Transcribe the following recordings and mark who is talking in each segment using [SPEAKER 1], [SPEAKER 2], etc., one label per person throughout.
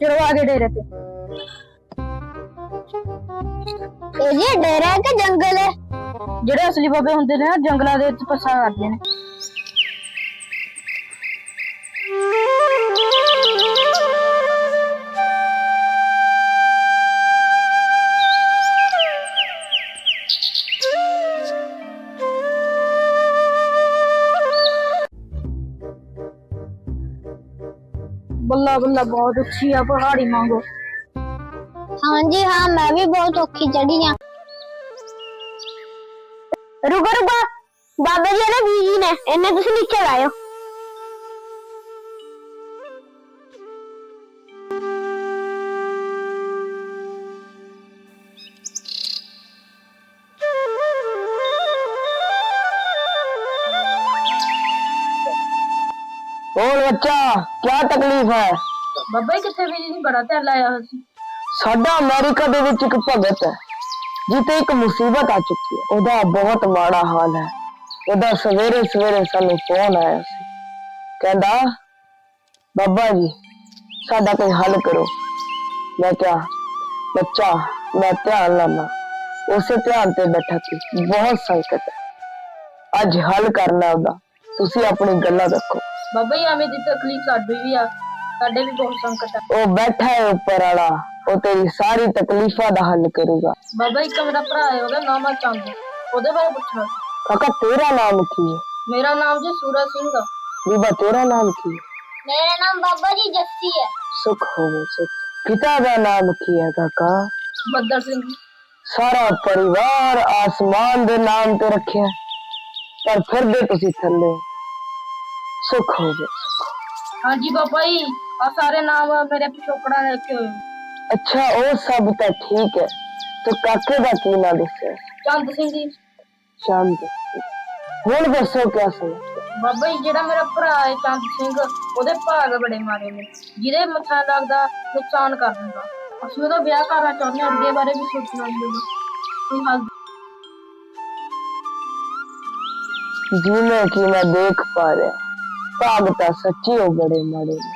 [SPEAKER 1] ਚਲੋ ਆਗੇ ਡੇਰੇ ਤੇ।
[SPEAKER 2] ਇਹ ਜੀ ਡੇਰਾ ਹੈ ਕਿ ਜੰਗਲ ਹੈ?
[SPEAKER 1] ਜਿਹੜੇ ਅਸਲੀ ਬਾਬੇ ਹੁੰਦੇ ਨੇ ਨਾ ਜੰਗਲਾਂ ਦੇ ਵਿੱਚ ਪੱਸਾ ਕਰਦੇ ਨੇ। ਅਗਲਾ ਬਹੁਤ ਉੱਚੀ ਆ, ਪਹਾੜੀ ਮੰਗੋ
[SPEAKER 2] ਹਾਂਜੀ, ਹਾਂ, ਮੈਂ ਵੀ ਬਹੁਤ ਔਖੀ ਚੜੀ ਆ। ਰੁਕੋ ਰੁਕੋ। ਬਾਬੇ ਜੀ ਨੇ ਬੀਜੀ ਨੇ। ਇਹਨੇ ਤੁਸੀਂ ਨੀਚੇ ਲਾਇਓ।
[SPEAKER 3] ਹੋਰ ਬੱਚਾ ਕੀ ਤਕਲੀਫ ਹੈ?
[SPEAKER 1] ਬਾਬਾ ਜੀ ਕਿੱਥੇ ਵੀ ਨਹੀਂ ਬੜਾ ਧਿਆਨ ਲਾਇਆ ਹੋਇਆ ਸੀ।
[SPEAKER 3] ਸਾਡਾ ਅਮਰੀਕਾ ਦੇ ਵਿੱਚ ਇੱਕ ਭਗਤ ਹੈ ਜਿੱਤੇ ਇੱਕ ਮੁਸੀਬਤ ਆ ਚੁੱਕੀ ਹੈ। ਉਹਦਾ ਬਹੁਤ ਮਾੜਾ ਹਾਲ ਹੈ। ਉਹਦਾ ਸਵੇਰੇ ਸਵੇਰੇ ਸਾਨੂੰ ਫੋਨ ਆਇਆ ਸੀ। ਕਹਿੰਦਾ ਬਾਬਾ ਜੀ ਸਾਡਾ ਕੋਈ ਹੱਲ ਕਰੋ। ਮੈਂ ਕਿਹਾ ਬੱਚਾ ਮੈਂ ਧਿਆਨ ਲਾਣਾ ਉਸੇ ਧਿਆਨ ਤੇ ਬੈਠਾ ਸੀ। ਬਹੁਤ ਸੰਕਟ ਹੈ। ਅੱਜ ਹੱਲ ਕਰਨਾ ਉਹਦਾ। ਤੁਸੀਂ ਆਪਣੀ ਗੱਲਾਂ ਰੱਖੋ।
[SPEAKER 1] ਬਾਬਾ ਜੀ ਐਵੇਂ ਦੀ ਤਕਲੀਫ ਸਾਡੀ ਵੀ ਆ ਸਾਡੇ ਵੀ ਬਹੁਤ ਸੰਕਟ ਆ।
[SPEAKER 3] ਉਹ ਬੈਠਾ ਹੈ ਉੱਪਰ ਵਾਲਾ ਉਹ ਤੇਰੀ ਸਾਰੀ ਤਕਲੀਫਾਂ ਦਾ ਹੱਲ ਕਰੂਗਾ।
[SPEAKER 1] ਬਾਬਾ ਜੀ ਇੱਕ ਮੇਰਾ ਭਰਾ ਹੈ ਉਹਦਾ ਨਾਮ ਆ ਚੰਦ। ਉਹਦੇ ਬਾਰੇ ਪੁੱਛਣਾ। ਸੀ।
[SPEAKER 3] ਕਾਕਾ ਤੇਰਾ ਨਾਮ ਕੀ ਹੈ?
[SPEAKER 1] ਮੇਰਾ ਨਾਮ ਜੀ ਸੂਰਜ ਸਿੰਘ ਆ।
[SPEAKER 3] ਬੀਬਾ ਤੇਰਾ ਨਾਮ ਕੀ ਹੈ?
[SPEAKER 2] ਮੇਰਾ ਨਾਮ ਬਾਬਾ ਜੀ ਜੱਸੀ ਹੈ।
[SPEAKER 3] ਸੁਖ ਹੋਵੇ ਸੁਖ। ਪਿਤਾ ਦਾ ਨਾਮ ਕੀ ਹੈ ਕਾਕਾ?
[SPEAKER 1] ਬੱਦਲ ਸਿੰਘ।
[SPEAKER 3] ਸਾਰਾ ਪਰਿਵਾਰ ਆਸਮਾਨ ਦੇ ਨਾਮ ਤੇ ਰੱਖਿਆ। ਪਰ ਫਿਰਦੇ ਤੁਸੀਂ ਥੱਲੇ। ਹੋ। ਸੁਖ ਹੋਵੇ
[SPEAKER 1] ਹਾਂਜੀ ਬਾਬਾ ਜੀ ਆ ਸਾਰੇ ਨਾਮ ਮੇਰੇ ਪਿਛੋਕੜਾਂ ਨੇ ਰੱਖੇ ਹੋਏ।
[SPEAKER 3] ਅੱਛਾ ਉਹ ਸਭ ਤਾਂ ਠੀਕ ਹੈ। ਤੇ ਕਾਕੇ ਦਾ ਕੀ ਨਾਮ ਦੱਸਿਆ?
[SPEAKER 1] ਚੰਦ ਸਿੰਘ ਜੀ।
[SPEAKER 3] ਚੰਦ। ਹੁਣ ਦੱਸੋ ਕਿਆ ਸਮਝਦੇ
[SPEAKER 1] ਬਾਬਾ ਜੀ ਜਿਹੜਾ ਮੇਰਾ ਭਰਾ ਹੈ ਚੰਦ ਸਿੰਘ ਉਹਦੇ ਭਾਗ ਬੜੇ ਮਾਰੇ ਨੇ। ਜਿਹਦੇ ਮੱਥਾ ਲੱਗਦਾ ਨੁਕਸਾਨ ਕਰ ਦਿੰਦਾ। ਅਸੀਂ ਉਹਦਾ ਵਿਆਹ ਕਰਨਾ ਚਾਹੁੰਦੇ ਹਾਂ ਅੱਗੇ ਬਾਰੇ ਵੀ ਸੋਚਣਾ ਚਾਹੀਦਾ ਕੋਈ ਹੱਲ
[SPEAKER 3] ਜਿਵੇਂ ਕਿ ਮੈਂ ਦੇਖ ਪਾ ਰਿਹਾ। ਭਾਗ ਤਾਂ ਸੱਚੀ ਉਹ ਬੜੇ ਮਾੜੇ ਨੇ।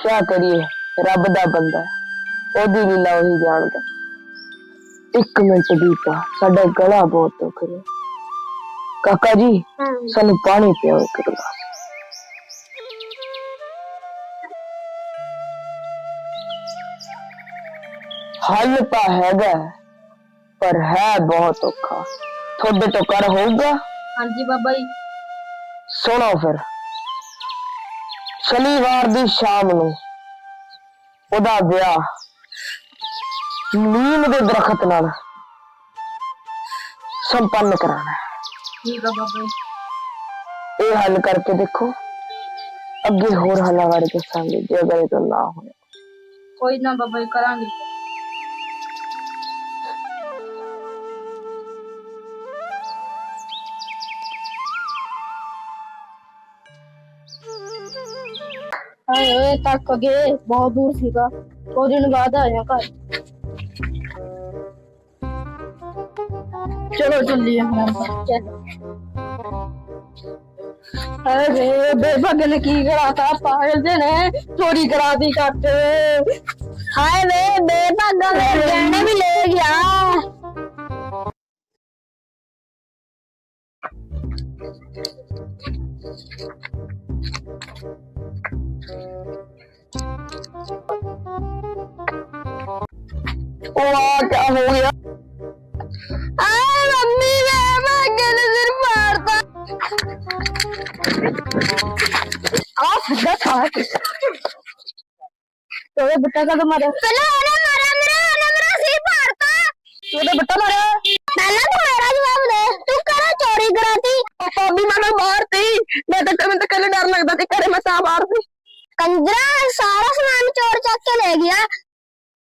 [SPEAKER 3] ਕੀ ਕਰੀਏ ਰੱਬ ਦਾ ਬੰਦਾ ਹੈ। ਉਹਦੀ ਲੀਲਾ ਉਹੀ ਜਾਣਦਾ ਇੱਕ ਮਿੰਟ ਬੀਤਾ ਸਾਡਾ ਗਲਾ ਬਹੁਤ ਦੁਖ ਰਿਹਾ। ਕਾਕਾ ਜੀ ਸਾਨੂੰ ਪਾਣੀ ਪਿਓ ਇੱਕ ਗਲਾਸ। ਹੱਲ ਤਾਂ ਹੈਗਾ ਪਰ ਹੈ ਬਹੁਤ ਔਖਾ। ਤੁਹਾਡੇ ਤੋਂ ਕਰ ਹੋਊਗਾ?
[SPEAKER 1] ਹਾਂਜੀ ਬਾਬਾ ਜੀ।
[SPEAKER 3] ਸੁਣੋ ਫਿਰ। ਸ਼ਨੀਵਾਰ ਦੀ ਸ਼ਾਮ ਨੂੰ ਉਹਦਾ ਵਿਆਹ ਨੀਮ ਦੇ ਦਰਖਤ ਨਾਲ ਸੰਪੰਨ ਕਰਾਣਾ ਹੈ।
[SPEAKER 1] ਠੀਕ ਆ ਬਾਬਾ ਜੀ।
[SPEAKER 3] ਇਹ ਹੱਲ ਕਰਕੇ ਦੇਖੋ ਅੱਗੇ ਹੋਰ ਹੱਲਾਂ ਬਾਰੇ ਦੱਸਾਂਗੇ ਜੇ ਅਗਰ ਇਹ ਤੋਂ ਨਾ ਹੋਇਆ
[SPEAKER 1] ਕੋਈ ਨਾ ਬਾਬਾ ਜੀ ਕਰਾਂਗੇ। تک گئے بہت دور سا دن بعد آیا بے بگ
[SPEAKER 2] نے چوری کرا تی کر کے۔ لے گیا۔
[SPEAKER 3] ਉਹ ਆ ਕਿਆ ਹੋ ਗਿਆ।
[SPEAKER 2] ਆਏ ਮੰਮੀ ਵੇ ਭਾਗੇ ਨੇ ਸਿਰ ਪਾੜਤਾ
[SPEAKER 1] ਆ ਸਿੱਧਾ ਖਾ। ਤੋਏ ਬੁੱਟਾ ਕਦੋਂ ਮਾਰਿਆ?
[SPEAKER 2] ਪਹਿਲਾਂ ਉਹਨੇ ਮਾਰਿਆ ਮੇਰੇ ਉਹਨੇ ਮੇਰਾ ਸਿਰ ਪਾੜਤਾ
[SPEAKER 1] ਤੂੰ ਤੇ ਬੁੱਟਾ ਮਾਰਿਆ?
[SPEAKER 2] ਪਹਿਲਾਂ ਤੂੰ ਮੇਰਾ ਜਵਾਬ ਦੇ। ਤੂੰ ਕਰਾ ਚੋਰੀ ਕਰਾਤੀ?
[SPEAKER 3] ਭਾਬੀ ਮੈਨੂੰ ਮਾਰਤੀ। ਮੈਂ ਤਾਂ ਮੈਨੂੰ ਤਾਂ ਕੱਲ ਡਰ ਲੱਗਦਾ ਸੀ ਘਰੇ ਮੈਂ ਤਾਂ
[SPEAKER 1] ਮਾਰਤੀ। ਕੰਜਰਾ ਸਾਰਾ ਸਮਾਨ ਚੋਰ ਚੱਕ ਕੇ ਲੈ ਗਿਆ।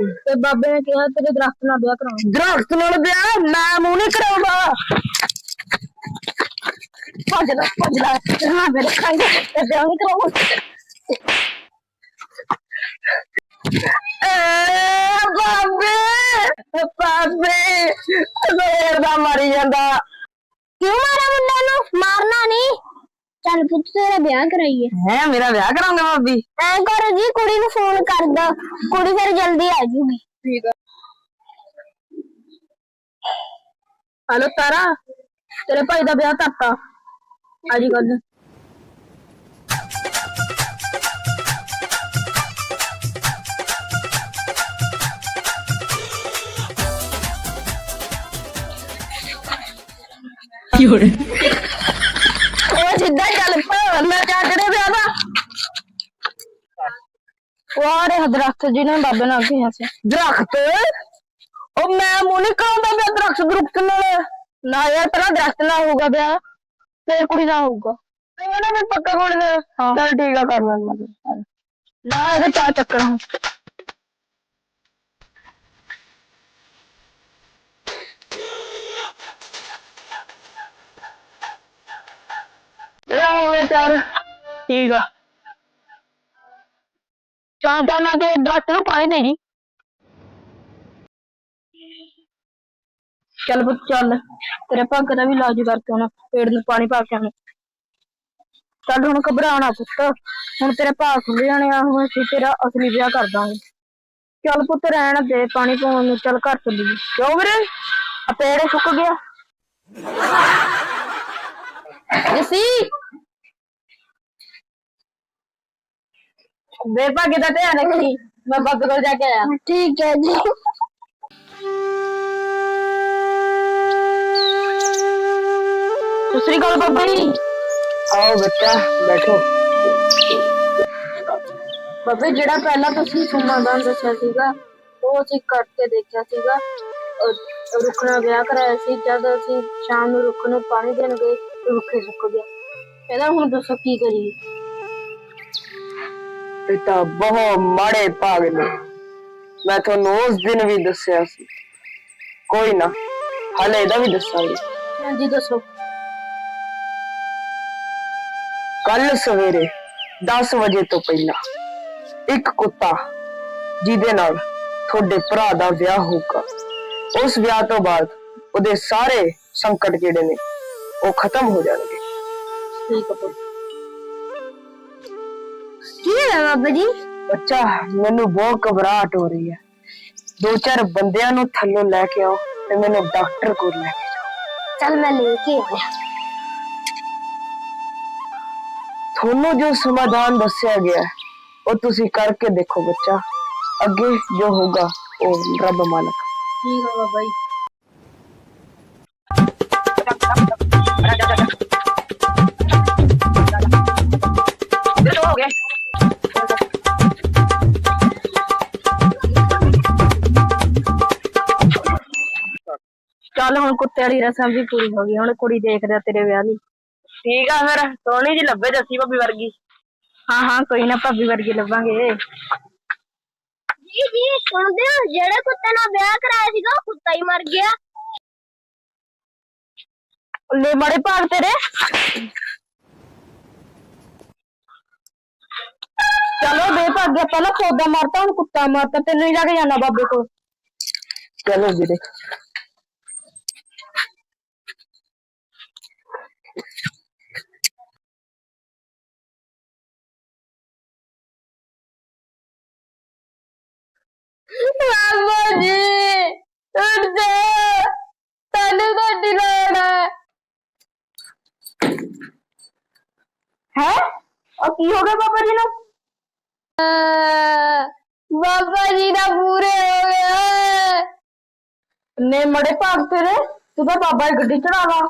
[SPEAKER 1] ਤੇ ਬਾਬੇ ਨੇ ਕਿਹਾ ਤੇਰੇ ਦਰਖਤ ਨਾਲ ਵਿਆਹ ਕਰਾਉਣਾ।
[SPEAKER 3] ਦਰਖਤ ਨਾਲ ਵਿਆਹ? ਮੈਂ ਮੂੰਹ ਨਹੀਂ ਕਰਾਉਂਦਾ। ਭੱਜ ਲੈ ਭੱਜ ਲੈ।
[SPEAKER 1] ਮੇਰੇ ਖਾਂਗੇ ਤੇ ਵਿਆਹ ਨਹੀਂ ਕਰਾਉਣਾ
[SPEAKER 3] ਏ ਬਾਬੇ ਬਾਬੇ ਜ਼ਹਿਰ ਦਾ ਮਰੀ ਜਾਂਦਾ
[SPEAKER 2] ਕਿਉਂ ਮਾਰਾ ਮੁੰਡੇ ਨੂੰ ਮਾਰਨਾ ਨਹੀਂ ਚੱਲ ਪੁੱਤ ਤੇਰਾ ਵਿਆਹ ਕਰਾਈਏ।
[SPEAKER 3] ਹੈ ਮੇਰਾ ਵਿਆਹ ਕਰਾਉਂਗਾ ਭਾਬੀ?
[SPEAKER 2] ਐ ਕਰੋ ਜੀ ਕੁੜੀ ਨੂੰ ਫੋਨ ਕਰ ਦੋ। ਕੁੜੀ ਫਿਰ ਜਲਦੀ ਆ ਜੂਗੀ।
[SPEAKER 1] ਠੀਕ ਆ। ਹਲੋ ਤਾਰਾ ਤੇਰੇ ਭਾਈ ਦਾ ਵਿਆਹ ਕਰਤਾ ਅੱਜ ਕੱਲ
[SPEAKER 3] ਉਹ ਸਿੱਧਾ ਚੱਲ ਪਾ ਮੈਂ ਚਾਚੜੇ ਵਿਆਹ ਦਾ
[SPEAKER 1] ਵਾਰੇ ਦਰਖਤ ਜਿਹਨੇ ਬਾਬੇ ਨਾਲ ਕਿਹਾ ਸੀ।
[SPEAKER 3] ਦਰਖਤ? ਉਹ ਮੈਂ ਮੂੰਹ ਨਹੀਂ ਕਰਾਉਂਦਾ ਮੈਂ ਦਰਖਤ ਦਰਖਤ ਨਾਲ।
[SPEAKER 1] ਨਾ ਯਾਰ ਪਹਿਲਾਂ ਦਰਖਤ ਨਾਲ ਹੋਊਗਾ ਵਿਆਹ ਫਿਰ ਕੁੜੀ ਨਾਲ ਹੋਊਗਾ।
[SPEAKER 3] ਇਹਨਾਂ ਵੀ ਪੱਕਾ ਕੋਣ ਦੇ
[SPEAKER 1] ਹਾਂ।
[SPEAKER 3] ਚੱਲ ਠੀਕ ਆ ਕਰ ਲੈਂਦਾ
[SPEAKER 1] ਨਾ ਇਹਦੇ ਚਾਰ ਚੱਕਰ ਹੁਣ
[SPEAKER 3] ਇਹ ਚਾਰ
[SPEAKER 1] ਠੀਕ ਆ। ਪਾਣਾ ਤੇ ਦਰਖਤ ਨੂੰ ਪਾਣੀ ਦੇ ਜੀ। ਚੱਲ ਪੁੱਤ ਚੱਲ ਤੇਰੇ ਭੱਗ ਦਾ ਵੀ ਇਲਾਜ ਕਰਕੇ ਆਉਣਾ ਪੇੜ ਨੂੰ ਪਾਣੀ ਪਾ ਕੇ ਆਉਣਾ। ਚੱਲ ਹੁਣ ਘਬਰਾਣਾ ਪੁੱਤ ਹੁਣ ਤੇਰੇ ਭਾਗ ਖੁੱਲ ਜਾਣੇ ਆ ਹੁਣ ਅਸੀਂ ਤੇਰਾ ਅਸਲੀ ਵਿਆਹ ਕਰ ਦਾਂਗੇ। ਚੱਲ ਪੁੱਤ ਰਹਿਣ ਦੇ ਪਾਣੀ ਪਾਉਣ ਨੂੰ ਚੱਲ ਘਰ ਚੱਲੀਏ। ਕਿਉਂ ਵੀਰੇ? ਆ ਪੇੜ ਸੁੱਕ ਗਿਆ। ਜਸੀ! ਬੇਭਾਗੇ ਦਾ ਧਿਆਨ ਰੱਖੀ ਮੈਂ ਬਾਬੇ ਕੋਲ ਜਾ ਕੇ ਆਇਆ।
[SPEAKER 2] ਠੀਕ ਹੈ ਜੀ।
[SPEAKER 1] ਦੂਸਰੀ ਗੱਲ ਬਾਬਾ ਜੀ।
[SPEAKER 3] ਆਓ ਬੱਚਾ ਬੈਠੋ।
[SPEAKER 1] ਬਾਬੇ ਜਿਹੜਾ ਪਹਿਲਾਂ ਤੁਸੀਂ ਸੁਮਾਦਾਨ ਦੱਸਿਆ ਸੀਗਾ ਉਹ ਅਸੀਂ ਕੱਟ ਕੇ ਦੇਖਿਆ ਸੀਗਾ। ਅਹ ਰੁੱਖ ਨਾਲ ਵਿਆਹ ਕਰਾਇਆ ਸੀ ਜਦ ਅਸੀਂ ਸ਼ਾਮ ਨੂੰ ਰੁੱਖ ਨੂੰ ਪਾਣੀ ਦੇਣ ਗਏ ਤੇ ਰੁੱਖੇ ਸੁੱਕ ਗਿਆ। ਇਹਦਾ ਹੁਣ ਦੱਸੋ ਕੀ ਕਰੀਏ?
[SPEAKER 3] ਇਹ ਤਾਂ ਬਹੁਤ ਮਾੜੇ ਭਾਗ ਨੇ। ਮੈਂ ਤੁਹਾਨੂੰ ਉਸ ਦਿਨ ਵੀ ਦੱਸਿਆ ਸੀ। ਕੋਈ ਨਾ ਹਲੇ ਇਹਦਾ ਵੀ ਦੱਸਾਂਗੇ।
[SPEAKER 1] ਹਾਂਜੀ ਦੱਸੋ।
[SPEAKER 3] ਕੱਲ ਸਵੇਰੇ 10 ਵਜੇ ਤੋਂ ਪਹਿਲਾਂ ਇੱਕ ਕੁੱਤਾ ਜਿਹਦੇ ਨਾਲ ਤੁਹਾਡੇ ਭਰਾ ਦਾ ਵਿਆਹ ਹੋਊਗਾ। ਉਸ ਵਿਆਹ ਤੋਂ ਬਾਅਦ ਉਹਦੇ ਸਾਰੇ ਸੰਕਟ ਜਿਹੜੇ ਨੇ ਉਹ ਖਤਮ ਹੋ ਜਾਣਗੇ।
[SPEAKER 1] ਠੀਕ ਹੈ ਪੁੱਤ
[SPEAKER 2] ਕੀ ਹੈ ਬਾਬਾ ਜੀ?
[SPEAKER 3] ਬੱਚਾ ਮੈਨੂੰ ਬਹੁਤ ਘਬਰਾਹਟ ਹੋ ਰਹੀ ਹੈ। ਦੋ ਚਾਰ ਬੰਦਿਆਂ ਨੂੰ ਥੱਲੋਂ ਲੈ ਕੇ ਆਓ ਤੇ ਮੈਨੂੰ ਡਾਕਟਰ ਕੋਲ ਲੈ ਕੇ ਜਾਓ।
[SPEAKER 2] ਚੱਲ ਮੈਂ ਲੈ ਕੇ ਆਇਆ
[SPEAKER 3] ਤੁਹਾਨੂੰ ਜੋ ਸਮਾਧਾਨ ਦੱਸਿਆ ਗਿਆ ਹੈ, ਉਹ ਤੁਸੀਂ ਕਰਕੇ ਦੇਖੋ ਬੱਚਾ। ਅੱਗੇ ਜੋ ਹੋਗਾ ਉਹ ਰੱਬ ਮਾਲਕ।
[SPEAKER 1] ਠੀਕ ਹੈ ਬਾਬਾ ਜੀ। ਚੱਲ ਹੁਣ ਕੁੱਤੇ ਵਾਲੀ ਰਸਮ ਵੀ ਪੂਰੀ ਹੋ ਗਈ ਹੁਣ ਕੁੜੀ ਦੇਖਦੇ ਆ ਤੇਰੇ ਵਿਆਹ ਲਈ
[SPEAKER 3] ਠੀਕ ਆ ਫਿਰ ਸੋਹਣੀ ਜੀ ਲੱਭੇ ਜੱਸੀ ਭਾਬੀ ਵਰਗੀ।
[SPEAKER 1] ਹਾਂ ਹਾਂ ਕੋਈ ਨਾ ਭਾਬੀ ਵਰਗੀ ਲੱਭਾਂਗੇ।
[SPEAKER 2] ਜੀ ਜੀ ਸੁਣਦੇ ਹੋ ਜਿਹੜੇ ਕੁੱਤੇ ਨਾਲ ਵਿਆਹ ਕਰਾਇਆ ਸੀਗਾ ਉਹ ਕੁੱਤਾ ਹੀ ਮਰ ਗਿਆ।
[SPEAKER 1] ਲੈ ਮਾੜੇ ਭਾਗ ਤੇਰੇ। ਚਲੋ ਬੇਭਾਗਿਆ ਪਹਿਲਾਂ ਪੌਦਾ ਮਾਰਤਾ ਹੁਣ ਕੁੱਤਾ ਮਾਰਤਾ ਤੈਨੂੰ ਹੀ ਲੈ ਕੇ ਜਾਣਾ ਬਾਬੇ ਕੋਲ।
[SPEAKER 3] ਚਲੋ ਵੀਰੇ
[SPEAKER 1] ਬਾਬਾ ਜੀ ਉੱਠ ਜਾ ਤੈਨੂੰ ਤੁਹਾਡੀ ਲੋੜ ਹੈ ਹੈ? ਉਹ ਕੀ ਹੋ ਗਿਆ ਬਾਬਾ ਜੀ ਨੂੰ? ਬਾਬਾ ਜੀ ਦਾ ਪੂਰੇ ਹੋ ਗਿਆ। ਨੇ ਮੜੇ ਭਾਗ ਤੇਰੇ। ਤੂੰ ਤਾਂ ਬਾਬਾ ਦੀ ਗੱਡੀ ਚੜਾਵਾ